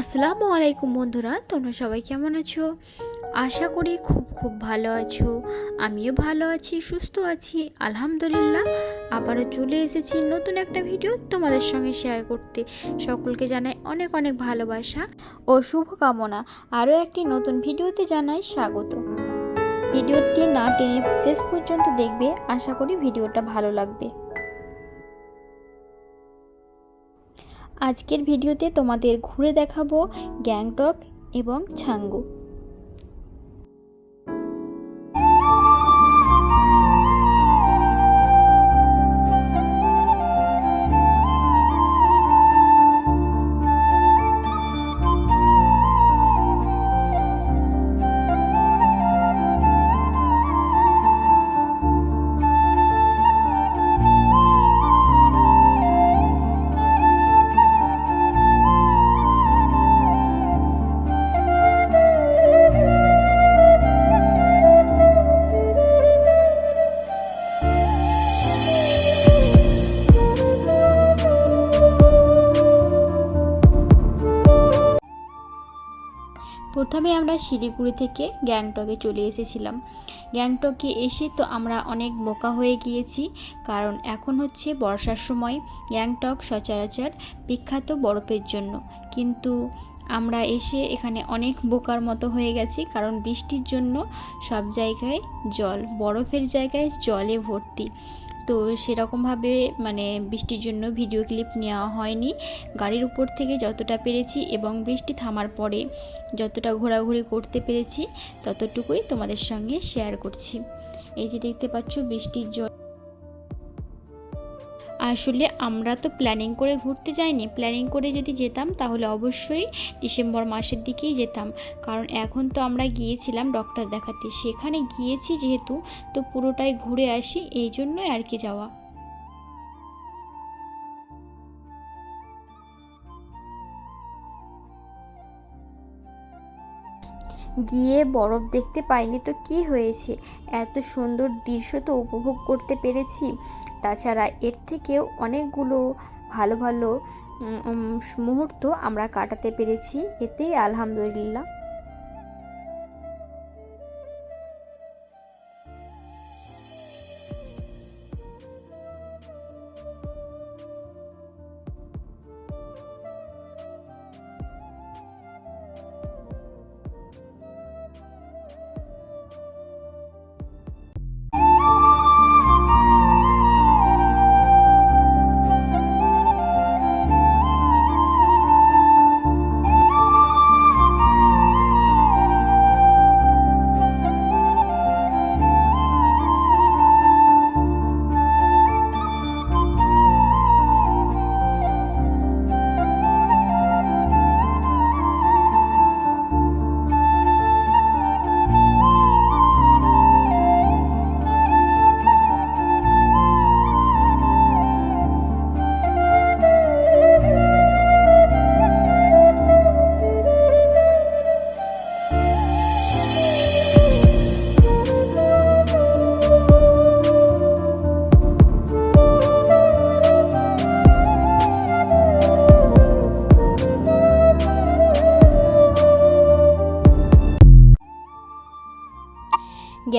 আসসালামু আলাইকুম বন্ধুরা, তোমরা সবাই কেমন আছো? আশা করি খুব খুব ভালো আছো। আমিও ভালো আছি, সুস্থ আছি, আলহামদুলিল্লাহ। আবারও চলে এসেছি নতুন একটা ভিডিও তোমাদের সঙ্গে শেয়ার করতে। সকলকে জানাই অনেক অনেক ভালোবাসা ও শুভকামনা। আরও একটি নতুন ভিডিওতে জানাই স্বাগত। ভিডিওটি না টেনে শেষ পর্যন্ত দেখবে। আশা করি ভিডিওটা ভালো লাগবে। আজকের ভিডিওতে তোমাদের ঘুরে দেখাবো গ্যাংটক এবং ছাঙ্গু। প্রথমে আমরা শিলিগুড়ি থেকে গ্যাংটকে চলে এসেছিলাম। গ্যাংটকে এসে তো আমরা অনেক বোকা হয়ে গিয়েছি, কারণ এখন হচ্ছে বর্ষার সময় গ্যাংটক সচরাচর বিখ্যাত বরফের জন্য। কিন্তু আমরা এসে এখানে অনেক বোকার মতো হয়ে গেছি, কারণ বৃষ্টির জন্য সব জায়গায় জল, বরফের জায়গায় জলে ভর্তি। তো সেরকমভাবে মানে বৃষ্টির জন্য ভিডিও ক্লিপ নেওয়া হয়নি। গাড়ির উপর থেকে যতটা পেরেছি এবং বৃষ্টি থামার পরে যতটা ঘোরাঘুরি করতে পেরেছি, ততটুকুই তোমাদের সঙ্গে শেয়ার করছি। এই যে দেখতে পাচ্ছ বৃষ্টির জল আসলে আমরা তো প্ল্যানিং করে ঘুরতে যাইনি। প্ল্যানিং করে যদি যেতাম, তাহলে অবশ্যই ডিসেম্বর মাসের দিকেই যেতাম। কারণ এখন তো আমরা গিয়েছিলাম ডক্টর দেখাতে। সেখানে গিয়েছি যেহেতু, তো পুরোটাই ঘুরে আসি, এই জন্যই আর কি যাওয়া। গিয়ে বরফ দেখতে পাইনি তো কি হয়েছে? এত সুন্দর দৃশ্য তো উপভোগ করতে পেরেছি। তাছাড়া এর থেকেও অনেকগুলো ভালো ভালো মুহূর্ত আমরা কাটাতে পেরেছি। এতেই আলহামদুলিল্লাহ।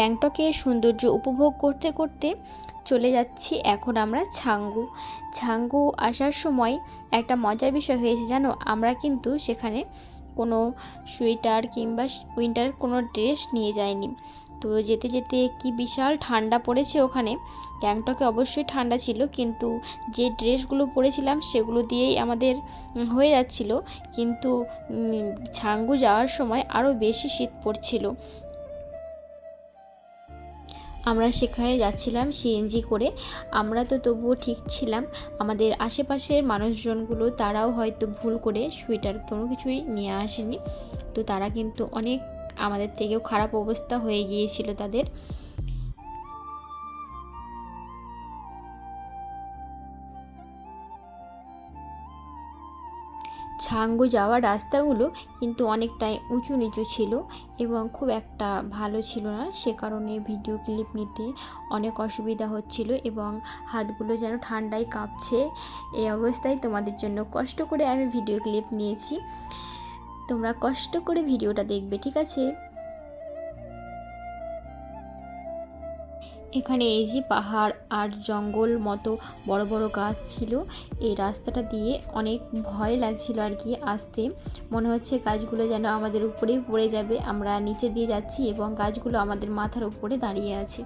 গ্যাংটকের সৌন্দর্য উপভোগ করতে করতে চলে যাচ্ছি এখন আমরা ছাঙ্গু। ছাঙ্গু আসার সময় একটা মজার বিষয় হয়েছে, জানো? আমরা কিন্তু সেখানে কোনো সোয়েটার কিংবা উইন্টার কোনো ড্রেস নিয়ে যায়নি তো যেতে যেতে কি বিশাল ঠান্ডা পড়েছে ওখানে। গ্যাংটকে অবশ্যই ঠান্ডা ছিল, কিন্তু যে ড্রেসগুলো পরেছিলাম সেগুলো দিয়েই আমাদের হয়ে যাচ্ছিল। কিন্তু ছাঙ্গু যাওয়ার সময় আরও বেশি শীত পড়ছিল। আমরা সেখানে যাচ্ছিলাম সিএনজি করে। আমরা তো তবুও ঠিক ছিলাম। আমাদের আশেপাশের মানুষজনগুলো তারাও হয়তো ভুল করে সোয়েটার কোনো কিছুই নিয়ে আসেনি। তো তারা কিন্তু অনেক আমাদের থেকেও খারাপ অবস্থা হয়ে গিয়েছিল তাদের। ছাঙ্গু যাওয়ার রাস্তাগুলো কিন্তু অনেকটাই উঁচু নিচু ছিল এবং খুব একটা ভালো ছিল না। সে কারণে ভিডিও ক্লিপ নিতে অনেক অসুবিধা হচ্ছিল এবং হাতগুলো যেন ঠান্ডায় কাঁপছে। এই অবস্থায় তোমাদের জন্য কষ্ট করে আমি ভিডিও ক্লিপ নিয়েছি। তোমরা কষ্ট করে ভিডিওটা দেখবে, ঠিক আছে? এখানে এই যে পাহাড় আর জঙ্গল মতো বড় বড় গাছ ছিল, এই রাস্তাটা দিয়ে অনেক ভয় লাগছিল আর কি আসতে। মনে হচ্ছে গাছগুলো যেন আমাদের উপরেই পড়ে যাবে। আমরা নিচে দিয়ে যাচ্ছি এবং গাছগুলো আমাদের মাথার উপরে দাঁড়িয়ে আছে।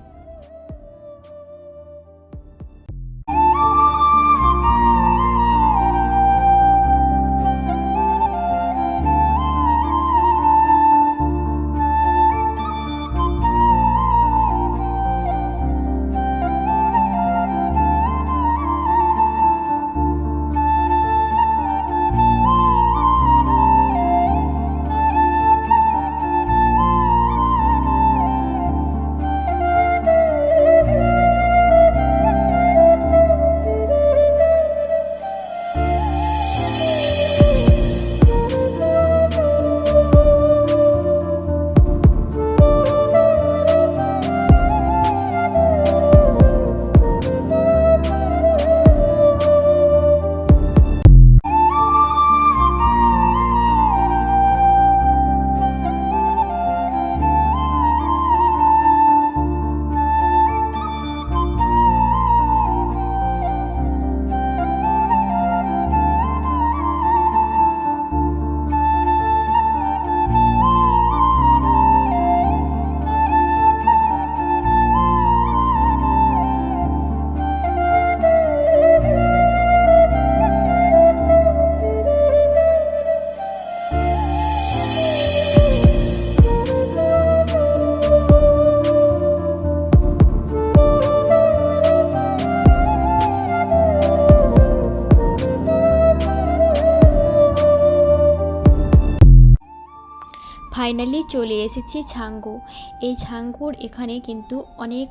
ফাইনালি চলে এসেছি ছাঙ্গু এই ছাঙ্গুর এখানে কিন্তু অনেক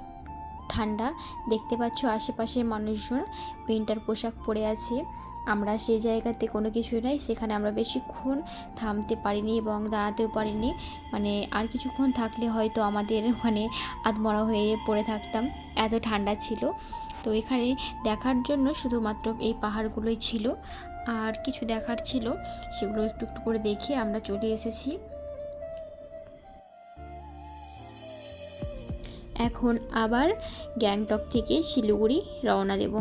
ঠান্ডা। দেখতে পাচ্ছ আশেপাশের মানুষজন উইন্টার পোশাক পরে আছে। আমরা সেই জায়গাতে কোনো কিছু নাই, সেখানে আমরা বেশিক্ষণ থামতে পারিনি এবং দাঁড়াতেও পারিনি। মানে আর কিছুক্ষণ থাকলে হয়তো আমাদের মানে আধমরা হয়ে পড়ে থাকতাম, এত ঠান্ডা ছিল। তো এখানে দেখার জন্য শুধুমাত্র এই পাহাড়গুলোই ছিল। আর কিছু দেখার ছিল, সেগুলো একটু একটু করে দেখে, আমরা চলে এসেছি। এখন আবার গ্যাংটক থেকে শিলিগুড়ি রওনা দেব।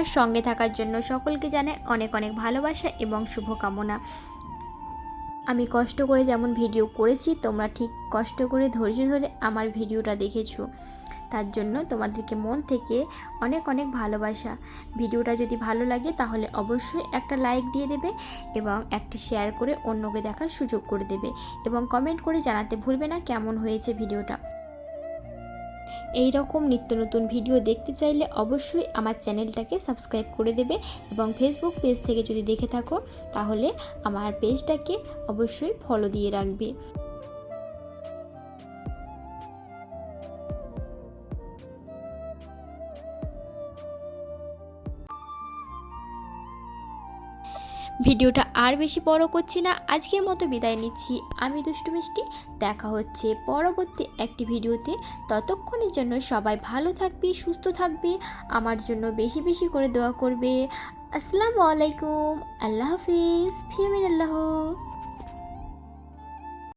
আমার সঙ্গে থাকার জন্য সকলকে জানে অনেক অনেক ভালোবাসা এবং শুভকামনা। আমি কষ্ট করে যেমন ভিডিও করেছি, তোমরা ঠিক কষ্ট করে ধৈর্য ধরে আমার ভিডিওটা দেখেছ। তার জন্য তোমাদেরকে মন থেকে অনেক অনেক ভালোবাসা। ভিডিওটা যদি ভালো লাগে তাহলে অবশ্যই একটা লাইক দিয়ে দেবে এবং একটি শেয়ার করে অন্যকে দেখার সুযোগ করে দেবে এবং কমেন্ট করে জানাতে ভুলবে না কেমন হয়েছে ভিডিওটা। এই রকম নিত্য নতুন ভিডিও দেখতে চাইলে অবশ্যই আমার চ্যানেলটাকে সাবস্ক্রাইব করে দেবে এবং ফেসবুক পেজ থেকে যদি দেখে থাকো, তাহলে আমার পেজটাকে অবশ্যই ফলো দিয়ে রাখবে। ভিডিওটা আর বেশি বড় করছি না, আজকের মতো বিদায় নিচ্ছি। আমি দুষ্টু মিষ্টি, দেখা হচ্ছে পরবর্তী একটি ভিডিওতে। ততক্ষণের জন্য সবাই ভালো থাকবে, সুস্থ থাকবে, আমার জন্য বেশি বেশি করে দোয়া করবে। আসসালামু আলাইকুম, আল্লাহ হাফিজ ফিয়ামিন আল্লাহ।